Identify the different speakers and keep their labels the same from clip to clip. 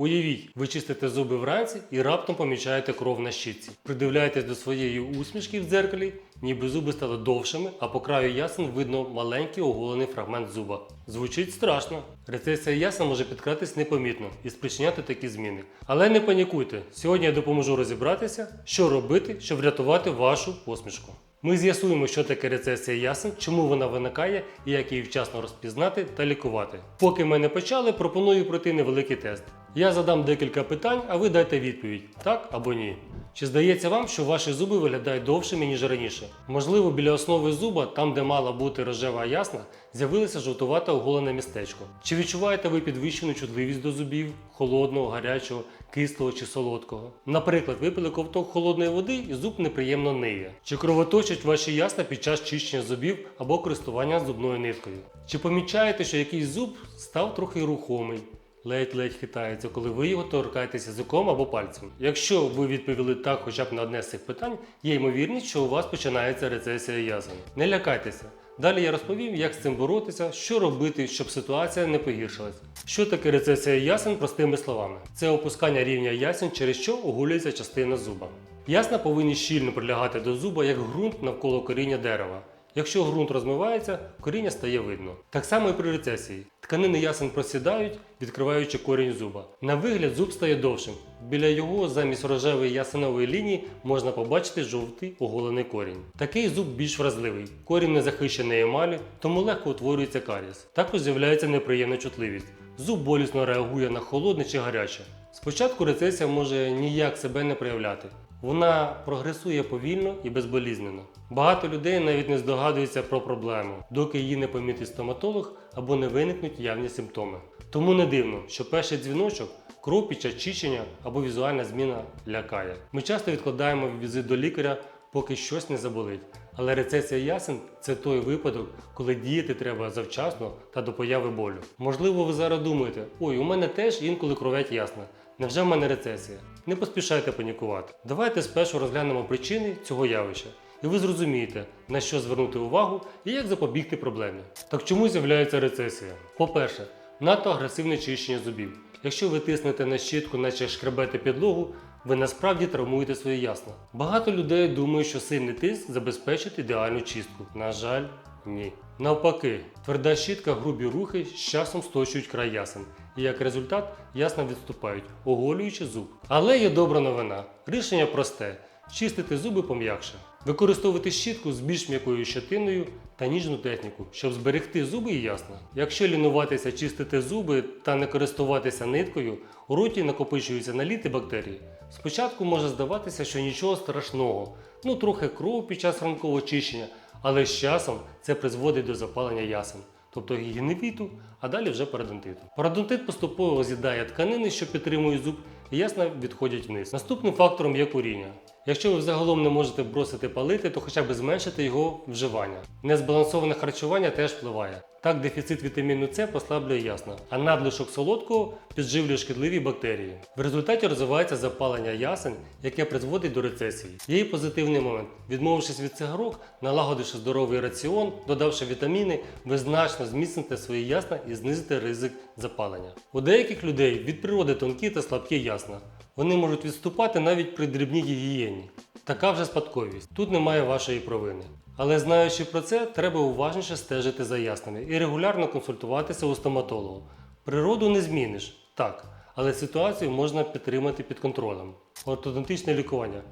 Speaker 1: Уявіть, ви чистите зуби вранці і раптом помічаєте кров на щітці. Придивляєтесь до своєї усмішки в дзеркалі, ніби зуби стали довшими, а по краю ясен видно маленький оголений фрагмент зуба. Звучить страшно. Рецесія ясен може підкратись непомітно і спричиняти такі зміни. Але не панікуйте. Сьогодні я допоможу розібратися, що робити, щоб врятувати вашу посмішку. Ми з'ясуємо, що таке рецесія ясен, чому вона виникає і як її вчасно розпізнати та лікувати. Поки ми не почали, пропоную пройти невеликий тест. Я задам декілька питань, а ви дайте відповідь так або ні. Чи здається вам, що ваші зуби виглядають довшими, ніж раніше? Можливо, біля основи зуба, там де мала бути рожева ясна, з'явилося жовтувате оголене містечко. Чи відчуваєте ви підвищену чутливість до зубів, холодного, гарячого, кислого чи солодкого? Наприклад, випили ковток холодної води і зуб неприємно ниє. Чи кровоточать ваші ясна під час чищення зубів або користування зубною ниткою? Чи помічаєте, що якийсь зуб став трохи рухомий? Ледь-ледь хитається, коли ви його торкаєтеся язиком або пальцем. Якщо ви відповіли так хоча б на одне з цих питань, є ймовірність, що у вас починається рецесія ясен. Не лякайтеся. Далі я розповім, як з цим боротися, що робити, щоб ситуація не погіршилась. Що таке рецесія ясен простими словами? Це опускання рівня ясен, через що оголюється частина зуба. Ясна повинні щільно прилягати до зуба, як ґрунт навколо коріння дерева. Якщо ґрунт розмивається, коріння стає видно. Так само і при рецесії. Тканини ясен просідають, відкриваючи корінь зуба. На вигляд зуб стає довшим. Біля його замість рожевої ясенової лінії можна побачити жовтий оголений корінь. Такий зуб більш вразливий. Корінь не захищений емалі, тому легко утворюється карієс. Також з'являється неприємна чутливість. Зуб болісно реагує на холодне чи гаряче. Спочатку рецесія може ніяк себе не проявляти. Вона прогресує повільно і безболізненно. Багато людей навіть не здогадуються про проблему, доки її не помітить стоматолог або не виникнуть явні симптоми. Тому не дивно, що перший дзвіночок, кров під час чищення або візуальна зміна лякає. Ми часто відкладаємо візит до лікаря, поки щось не заболить. Але рецесія ясен це той випадок, коли діяти треба завчасно та до появи болю. Можливо, ви зараз думаєте, ой, у мене теж інколи кров'ять ясна. Невже в мене рецесія? Не поспішайте панікувати. Давайте спершу розглянемо причини цього явища, і ви зрозумієте, на що звернути увагу і як запобігти проблемі. Так чому з'являється рецесія? По-перше, надто агресивне чищення зубів. Якщо ви тиснете на щітку, наче шкребете підлогу, ви насправді травмуєте свої ясна. Багато людей думають, що сильний тиск забезпечить ідеальну чистку. На жаль, ні. Навпаки, тверда щітка, грубі рухи з часом сточують край ясен, і як результат ясна відступають, оголюючи зуб. Але є добра новина. Рішення просте: чистити зуби пом'якше. Використовувати щітку з більш м'якою щетиною та ніжну техніку, щоб зберегти зуби і ясна. Якщо лінуватися чистити зуби та не користуватися ниткою, у роті накопичуються наліти бактерії. Спочатку може здаватися, що нічого страшного, ну трохи кров під час ранкового чищення, але з часом це призводить до запалення ясен, тобто гігієневіту, а далі вже парадонтиту. Парадонтит поступово з'їдає тканини, що підтримують зуб, і ясна відходять вниз. Наступним фактором є куріння. Якщо ви взагалом не можете бросити палити, то хоча б зменшити його вживання. Незбалансоване харчування теж впливає. Так, дефіцит вітаміну С послаблює ясно, а надлишок солодкого підживлює шкідливі бактерії. В результаті розвивається запалення ясен, яке призводить до рецесії. Є і позитивний момент. Відмовившись від цигарок, налагодивши здоровий раціон, додавши вітаміни, ви значно зміцните свої ясна і знизите ризик запалення. У деяких людей від природи тонкі та слабкі ясна. Вони можуть відступати навіть при дрібній гігієні. Така вже спадковість. Тут немає вашої провини. Але знаючи про це, треба уважніше стежити за ясними і регулярно консультуватися у стоматолога. Природу не зміниш, так, але ситуацію можна підтримати під контролем. Ортодонтичне лікування.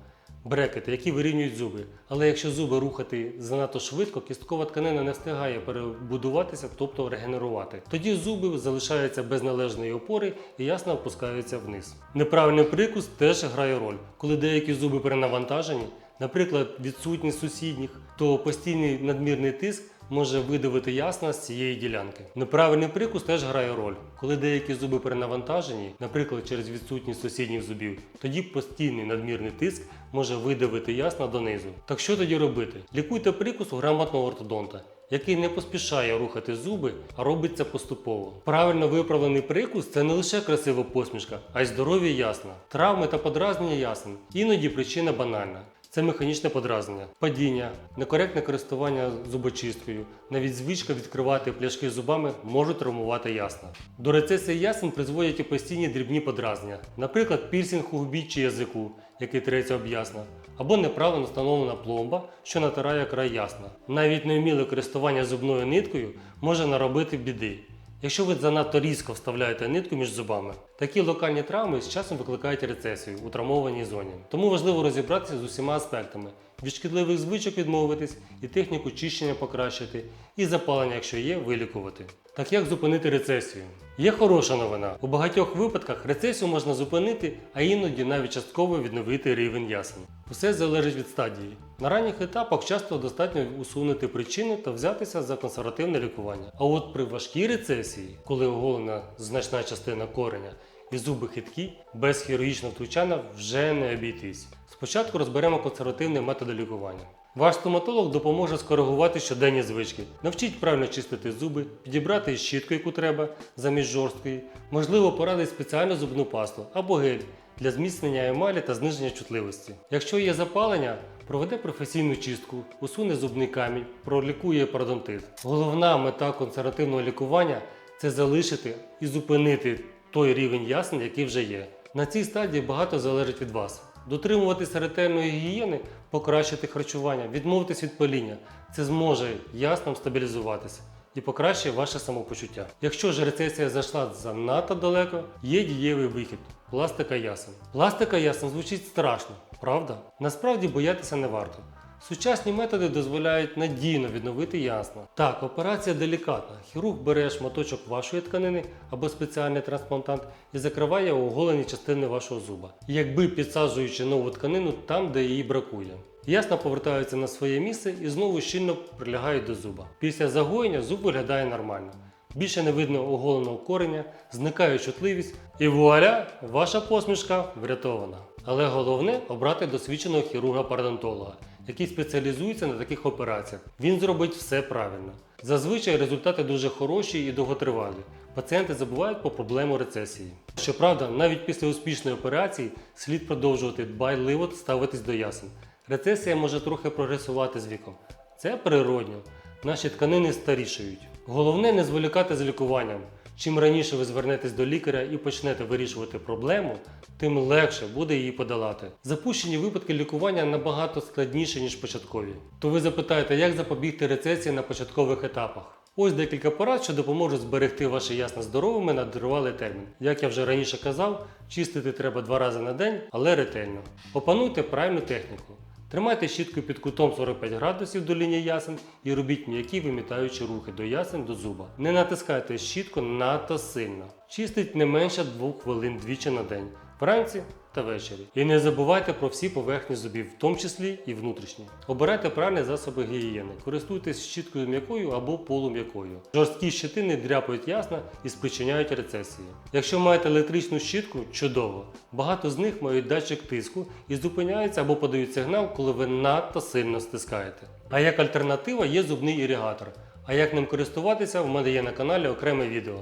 Speaker 1: Брекети, які вирівнюють зуби. Але якщо зуби рухати занадто швидко, кісткова тканина не встигає перебудуватися, тобто регенерувати. Тоді зуби залишаються без належної опори і ясно опускаються вниз. Неправильний прикус теж грає роль. Коли деякі зуби перенавантажені, наприклад, відсутність сусідніх, то постійний надмірний тиск може видавити з цієї ділянки. Неправильний прикус теж грає роль. Коли деякі зуби перенавантажені, наприклад, через відсутність сусідніх зубів, тоді постійний надмірний тиск може видавити ясна донизу. Так що тоді робити? Лікуйте прикус у грамотного ортодонта. Який не поспішає рухати зуби, а робить це поступово. Правильно виправлений прикус це не лише красива посмішка, а й здоров'я ясна. Травми та подразнення ясен. Іноді причина банальна. Це механічне подразнення, падіння, некоректне користування зубочисткою, навіть звичка відкривати пляшки зубами можуть травмувати ясна. До рецесії ясен призводять і постійні дрібні подразнення, наприклад, пірсінг у губі чи язику, який треться об ясна, або неправильно встановлена пломба, що натирає край ясна. Навіть невміле користування зубною ниткою може наробити біди. Якщо ви занадто різко вставляєте нитку між зубами, такі локальні травми з часом викликають рецесію у травмованій зоні. Тому важливо розібратися з усіма аспектами: від шкідливих звичок відмовитись, і техніку чищення покращити, і запалення, якщо є, вилікувати. Так як зупинити рецесію? Є хороша новина. У багатьох випадках рецесію можна зупинити, а іноді навіть частково відновити рівень ясен. Усе залежить від стадії. На ранніх етапах часто достатньо усунути причини та взятися за консервативне лікування. А от при важкій рецесії, коли оголена значна частина кореня і зуби хиткі, без хірургічного втручання вже не обійтись. Спочатку розберемо консервативні методи лікування. Ваш стоматолог допоможе скоригувати щоденні звички, навчить правильно чистити зуби, підібрати щітку, яку треба замість жорсткої, можливо, порадить спеціальну зубну пасту або гель для зміцнення емалі та зниження чутливості. Якщо є запалення, проведе професійну чистку, усуне зубний камінь, пролікує пародонтит. Головна мета консервативного лікування це залишити і зупинити той рівень ясен, який вже є. На цій стадії багато залежить від вас. Дотримуватися ретельної гігієни, покращити харчування, відмовитись від паління. Це зможе ясно стабілізуватися і покращує ваше самопочуття. Якщо ж рецесія зайшла занадто далеко, є дієвий вихід пластика ясен. Пластика ясен звучить страшно, правда? Насправді боятися не варто. Сучасні методи дозволяють надійно відновити ясна. Так, операція делікатна. Хірург бере шматочок вашої тканини або спеціальний трансплантант і закриває оголені частини вашого зуба, якби підсаджуючи нову тканину там, де її бракує. Ясна повертаються на своє місце і знову щільно прилягають до зуба. Після загоєння зуб виглядає нормально. Більше не видно оголеного кореня, зникає чутливість, і вуаля, ваша посмішка врятована. Але головне обрати досвідченого хірурга-пародонтолога, який спеціалізується на таких операціях. Він зробить все правильно. Зазвичай результати дуже хороші і довготривалі. Пацієнти забувають про проблему рецесії. Щоправда, навіть після успішної операції слід продовжувати дбайливо ставитись до ясен. Рецесія може трохи прогресувати з віком. Це природньо. Наші тканини старішають. Головне не зволікати з лікуванням. Чим раніше ви звернетесь до лікаря і почнете вирішувати проблему, тим легше буде її подолати. Запущені випадки лікування набагато складніші, ніж початкові. То ви запитаєте, як запобігти рецесії на початкових етапах? Ось декілька порад, що допоможуть зберегти ваше ясно здоровими на тривалий термін. Як я вже раніше казав, чистити треба два рази на день, але ретельно. Опануйте правильну техніку. Тримайте щітку під кутом 45 градусів до лінії ясен і робіть м'які вимітаючі рухи до ясен до зуба. Не натискайте щітку надто сильно. Чистить не менше 2 хвилин двічі на день, вранці та ввечері. І не забувайте про всі поверхні зубів, в тому числі і внутрішні. Обирайте правильні засоби гігієни. Користуйтесь щіткою м'якою або полум'якою. Жорсткі щитини дряпають ясна і спричиняють рецесії. Якщо маєте електричну щітку, чудово. Багато з них мають датчик тиску і зупиняються або подають сигнал, коли ви надто сильно стискаєте. А як альтернатива є зубний іригатор. А як ним користуватися, в мене є на каналі окреме відео.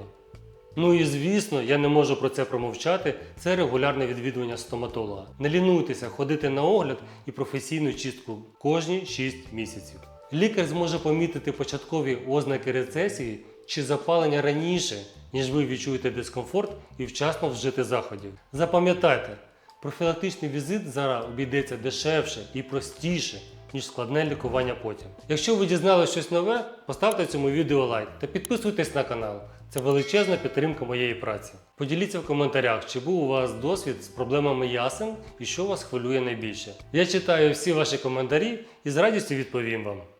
Speaker 1: Ну і звісно, я не можу про це промовчати. Це регулярне відвідування стоматолога. Не лінуйтеся ходити на огляд і професійну чистку кожні 6 місяців. Лікар зможе помітити початкові ознаки рецесії чи запалення раніше, ніж ви відчуєте дискомфорт і вчасно вжити заходів. Запам'ятайте, профілактичний візит зараз обійдеться дешевше і простіше, ніж складне лікування потім. Якщо ви дізналися щось нове, поставте цьому відео лайк та підписуйтесь на канал. Це величезна підтримка моєї праці. Поділіться в коментарях, чи був у вас досвід з проблемами ясен і що вас хвилює найбільше. Я читаю всі ваші коментарі і з радістю відповім вам.